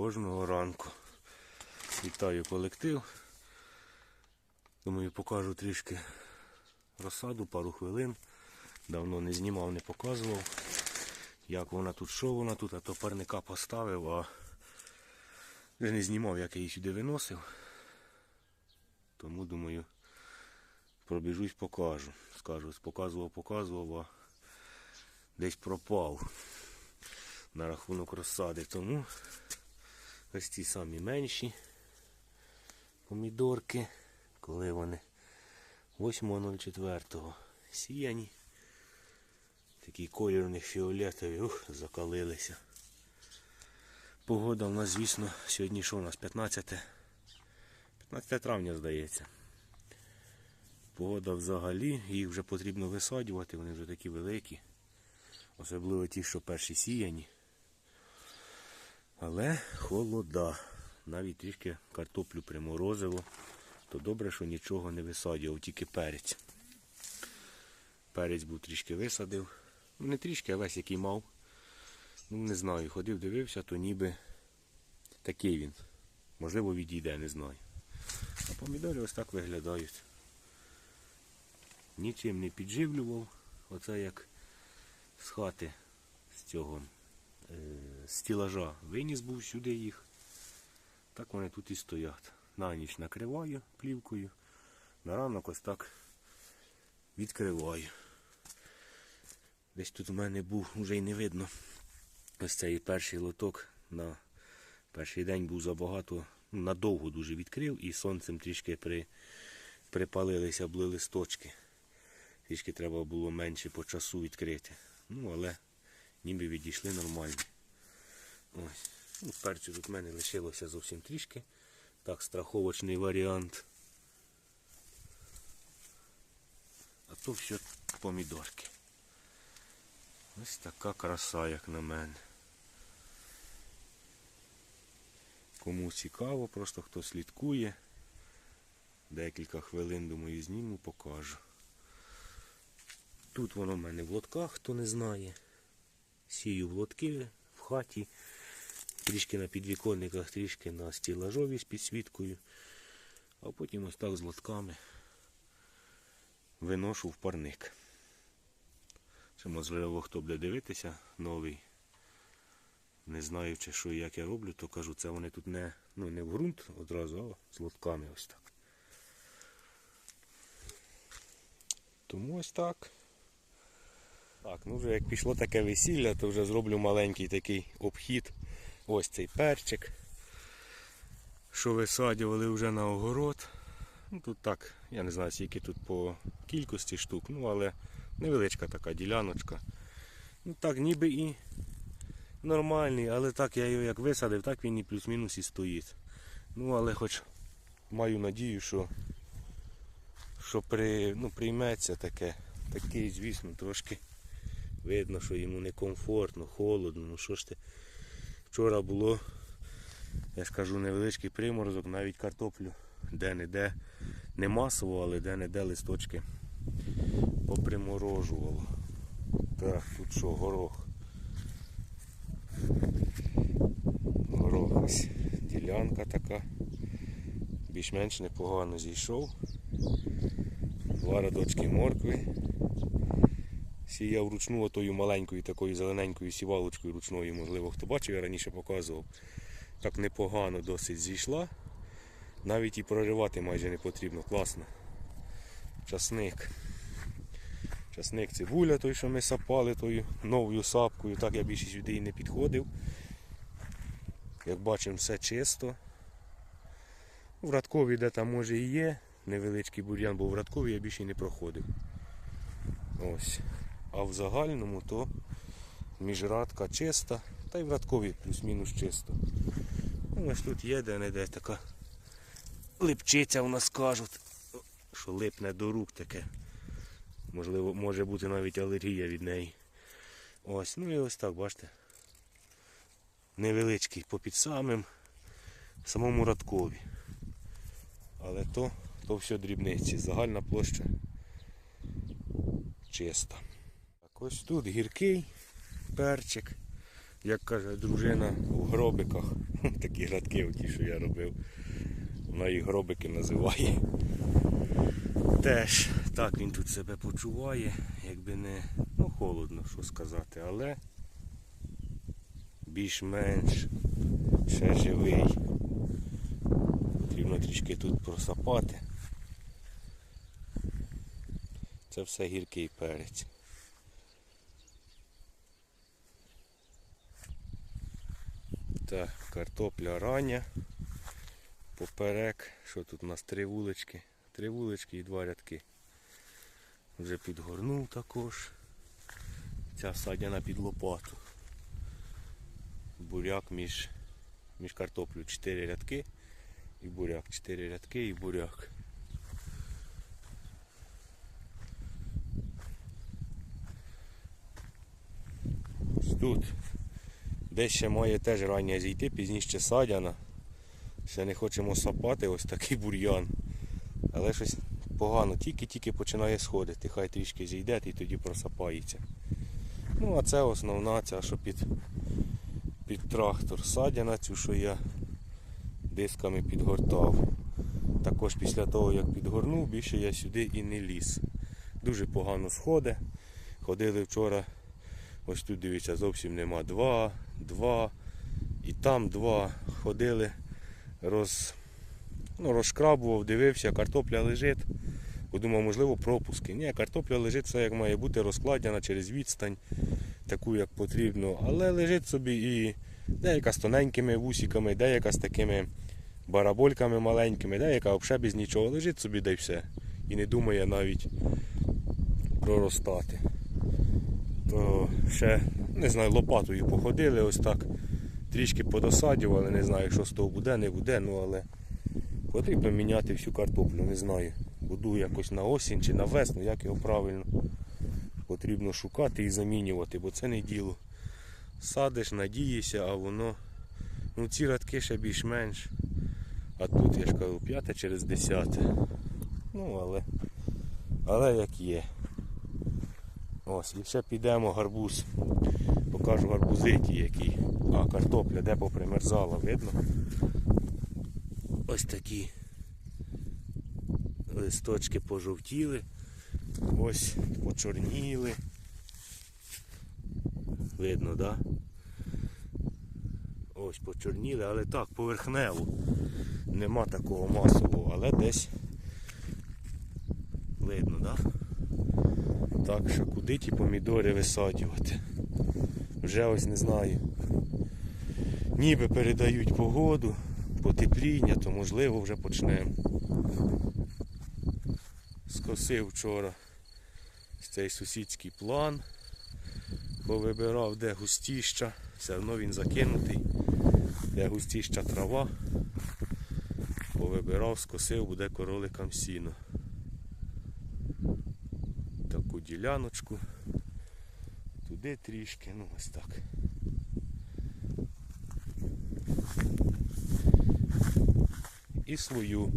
кожного ранку. Вітаю колектив. Думаю, покажу трішки розсаду, пару хвилин. Давно не знімав, не показував. Як вона тут, що вона тут, а то парника поставив, а вже не знімав, як я її сюди виносив. Тому думаю, пробіжусь, покажу. Скажу, показував, показував, а десь пропав на рахунок розсади. Тому ось ті самі менші помідорки, коли вони 8.04 сіяні. Такий колір у фіолетовий, ух, закалилися. Погода у нас, звісно, сьогодні що у нас 15 15 травня, здається. Погода взагалі, їх вже потрібно висаджувати, вони вже такі великі. Особливо ті, що перші сіяні. Але холода. Навіть трішки картоплю приморозило. То добре, що нічого не висаджував, тільки перець. Перець був трішки висадив. Ну не трішки, а весь який мав. Ну не знаю, ходив, дивився, то ніби такий він. Можливо відійде, не знаю. А помідори ось так виглядають. Нічим не підживлював. Оце як з хати з цього стілажа виніс був сюди їх. Так вони тут і стоять. На ніч накриваю плівкою, на ранок ось так відкриваю. Десь тут у мене був, вже й не видно. Ось цей перший лоток на перший день був забагато, надовго дуже відкрив і сонцем трішки при, припалилися були листочки. Трішки треба було менше по часу відкрити. Ну, але ніби відійшли нормально. Ось. Ну, перцю тут в мене лишилося зовсім трішки. Так, страховочний варіант. А то все помідорки. Ось така краса, як на мене. Кому цікаво, просто хто слідкує. Декілька хвилин, думаю, зніму, покажу. Тут воно в мене в лотках, хто не знає. Сію в лотки в хаті. Трішки на підвіконниках, трішки на стілажові з підсвіткою. А потім ось так з лотками виношу в парник. Це можливо хто буде дивитися новий. Не знаючи, що і як я роблю, то кажу, це вони тут не, ну, не в ґрунт одразу, а з лотками ось так. Тому ось так. Так, ну вже як пішло таке весілля, то вже зроблю маленький такий обхід. Ось цей перчик, що висаджували вже на огород. Ну, Тут так, я не знаю, скільки тут по кількості штук, ну але невеличка така діляночка. Ну так ніби і нормальний, але так я його як висадив, так він і плюс-мінус і стоїть. Ну але хоч маю надію, що що при, ну, прийметься таке. Такий, звісно, трошки видно, що йому некомфортно, холодно. Ну що ж ти. Вчора було, я ж кажу, невеличкий приморозок, навіть картоплю де-не-де, не масово, але де-не-де листочки поприморожувало. Так, тут що, горох. Горох ось ділянка така. Більш-менш непогано зійшов. Два радочки моркви. Сіяв вручну отою маленькою такою зелененькою сівалочкою ручною, можливо, хто бачив, я раніше показував. Так непогано досить зійшла. Навіть і проривати майже не потрібно. Класно. Часник. Часник цибуля, той, що ми сапали тою новою сапкою. Так я більше сюди і не підходив. Як бачимо, все чисто. В радкові де там може і є. Невеличкий бур'ян, бо в радкові я більше і не проходив. Ось. А в загальному то міжрадка чиста, та й в радкові плюс-мінус чисто. Ну, ось тут є де-не-де така липчиця у нас кажуть, що липне до рук таке. Можливо, може бути навіть алергія від неї. Ось, ну і ось так, бачите. Невеличкий попід самим самому радкові. Але то, то все дрібниці. Загальна площа чиста. Ось тут гіркий перчик, як каже дружина в гробиках. Такі градки, оті, що я робив. Вона їх гробики називає. Теж так він тут себе почуває, якби не ну, холодно, що сказати, але більш-менш ще живий. Потрібно трішки тут просапати. Це все гіркий перець. Так, картопля рання. Поперек. Що тут у нас? Три вулички. Три вулички і два рядки. Вже підгорнув також. Ця садяна під лопату. Буряк між, між картоплю 4 рядки і буряк. 4 рядки і буряк. Тут десь ще має теж рання зійти, пізніше садяна. Ще не хочемо сапати, ось такий бур'ян. Але щось погано, тільки-тільки починає сходити. Хай трішки зійде і тоді просапається. Ну а це основна ця, що під, під трактор. Садяна цю, що я дисками підгортав. Також після того, як підгорнув, більше я сюди і не ліз. Дуже погано сходить. Ходили вчора, ось тут дивіться, зовсім нема. Два, два і там два. Ходили, роз, ну, розшкрабував, дивився, картопля лежить. Подумав, можливо, пропуски. Ні, картопля лежить все як має бути, розкладена через відстань, таку як потрібно. Але лежить собі і деяка з тоненькими вусиками, деяка з такими барабольками маленькими, деяка взагалі без нічого лежить собі да й все. І не думає навіть проростати. То ще, не знаю, лопатою походили ось так. Трішки подосадювали, не знаю, що з того буде, не буде, ну але потрібно міняти всю картоплю, не знаю. Буду якось на осінь чи на весну, як його правильно потрібно шукати і замінювати, бо це не діло. Садиш, надієшся, а воно. Ну ці радки ще більш-менш. А тут я ж кажу, п'яте через десяте. Ну, але. Але як є. Ось, і ще підемо гарбуз. Покажу гарбузи ті які. А, картопля, де попримерзала, видно? Ось такі листочки пожовтіли, ось почорніли. Видно? Да? Ось почорніли, але так, поверхнево. Нема такого масового, але десь видно? Да? Так що куди ті помідори висаджувати? Вже ось не знаю. Ніби передають погоду, потепління, то можливо вже почнемо. Скосив вчора цей сусідський план, повибирав де густіща, все одно він закинутий, де густіща трава, повибирав, скосив, буде короликам сіно. Таку діляночку, туди трішки, ну ось так. І свою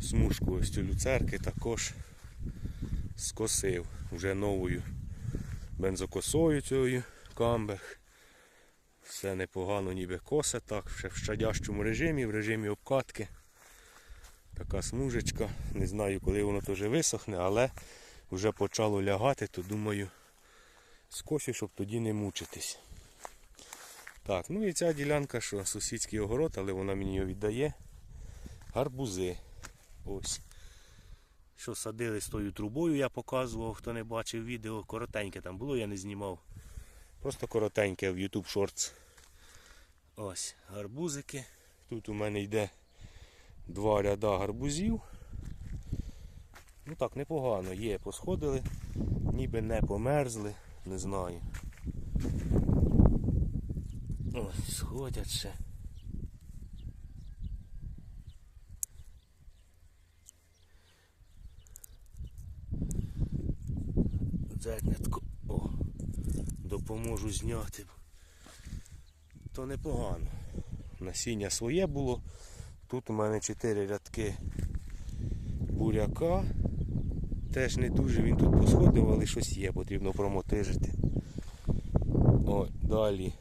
смужку ось цю люцерки також скосив вже новою бензокосою цією камберг. Все непогано ніби косе, так, ще в щадящому режимі, в режимі обкатки. Така смужечка. Не знаю, коли воно теж висохне, але вже почало лягати, то думаю скосю, щоб тоді не мучитись. Так, ну і ця ділянка, що сусідський огород, але вона мені його віддає. Гарбузи. Ось. Що садили з тою трубою, я показував, хто не бачив відео, коротеньке там було, я не знімав. Просто коротеньке в YouTube Shorts. Ось, гарбузики. Тут у мене йде два ряда гарбузів. Ну так, непогано є, посходили, ніби не померзли, не знаю. Ось, сходять ще. Зернятко, о, допоможу зняти. То непогано. Насіння своє було. Тут у мене 4 рядки буряка. Теж не дуже він тут посходив, але щось є, потрібно промотижити. О, далі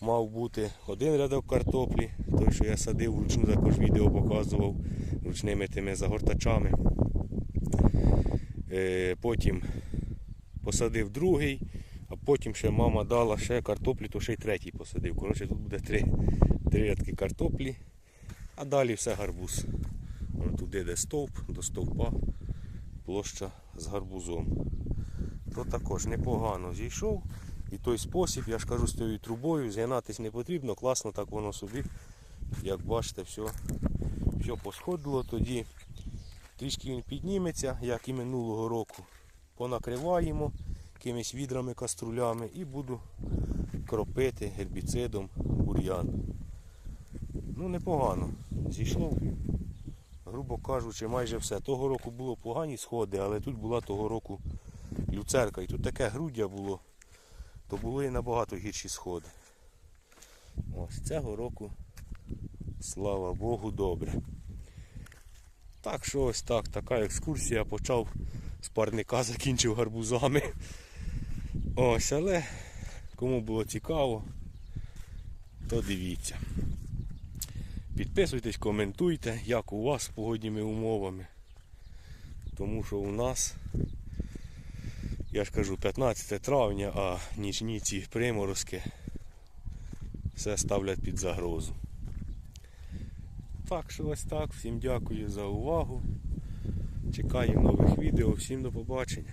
мав бути один рядок картоплі, той, що я садив вручну, також відео показував ручними тими загортачами. Е, Потім посадив другий, а потім ще мама дала ще картоплі, то ще й третій посадив. Коротше, тут буде три, три рядки картоплі, а далі все гарбуз. Туди де стовп, до стовпа, площа з гарбузом. То також непогано зійшов. І той спосіб, я ж кажу, з тією трубою згинатись не потрібно, класно так воно собі, як бачите, все, все посходило тоді. Трішки він підніметься, як і минулого року. Понакриваємо якимись відрами, каструлями і буду кропити гербіцидом бур'ян. Ну непогано. Зійшло, грубо кажучи, майже все. Того року було погані сходи, але тут була того року люцерка. І тут таке груддя було, то були і набагато гірші сходи. Ось цього року, слава Богу, добре. Так що ось так, така екскурсія. Почав з парника, закінчив гарбузами. Ось, але кому було цікаво, то дивіться. Підписуйтесь, коментуйте, як у вас з погодніми умовами. Тому що у нас, я ж кажу, 15 травня, а нічні ці приморозки все ставлять під загрозу. Так що ось так. Всім дякую за увагу. Чекаю нових відео. Всім до побачення.